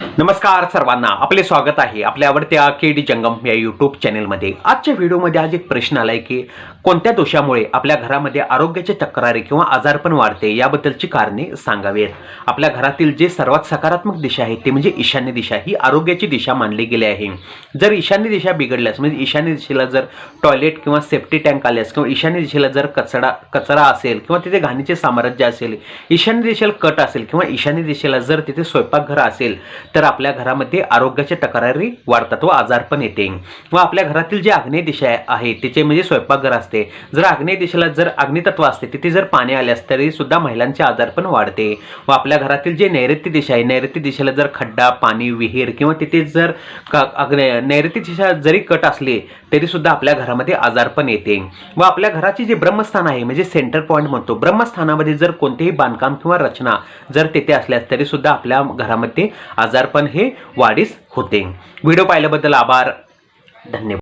नमस्कार सर्वांना आपले स्वागत आहे आपल्या आवडत्या के डी जंगम या यूट्यूब चॅनेलमध्ये आजच्या व्हिडिओमध्ये आज एक प्रश्न आलाय की कोणत्या दोषामुळे आपल्या घरामध्ये आरोग्याच्या तक्रारी किंवा आजारपण वाढते याबद्दलची कारणे सांगावीत. आपल्या घरातील जे सर्वात सकारात्मक दिशा आहे ते म्हणजे ईशान्य दिशा ही आरोग्याची दिशा मानली गेली आहे. जर ईशान्य दिशा बिघडल्यास म्हणजे ईशान्य दिशेला जर टॉयलेट किंवा सेफ्टी टँक आल्यास किंवा ईशान्य दिशेला जर कचरा कचरा असेल किंवा तिथे घाणीचे साम्राज्य असेल ईशान्य दिशेला कट असेल किंवा ईशान्य दिशेला जर तिथे स्वयंपाकघर असेल तर आपल्या घरामध्ये आरोग्याच्या तक्रारी वाढतात व आजारपण येते. व आपल्या घरातील जे आग्नेय दिशा आहे तिचे म्हणजे स्वयंपाकघर असते. जर आग्नेय दिशेला जर अग्नितत्व असते तिथे जर पाणी आल्यास तरी सुद्धा महिलांचे आजारपण वाढते. व आपल्या घरातील जे नैऋत्य दिशा आहे नैऋत्य दिशेला जर खड्डा पाणी विहीर किंवा तिथे जर अग्ने नैऋत्य दिशा जरी कट असली तरी सुद्धा आपल्या घरामध्ये आजारपण येते. व आपल्या घराचे जे ब्रह्मस्थान आहे म्हणजे सेंटर पॉईंट म्हणतो ब्रह्मस्थानामध्ये जर कोणतेही बांधकाम किंवा रचना जर तेथे असल्यास तरी सुद्धा आपल्या घरामध्ये आजार आजारपण हे वाढीस होते. व्हिडिओ पाहिल्याबद्दल आभार. धन्यवाद.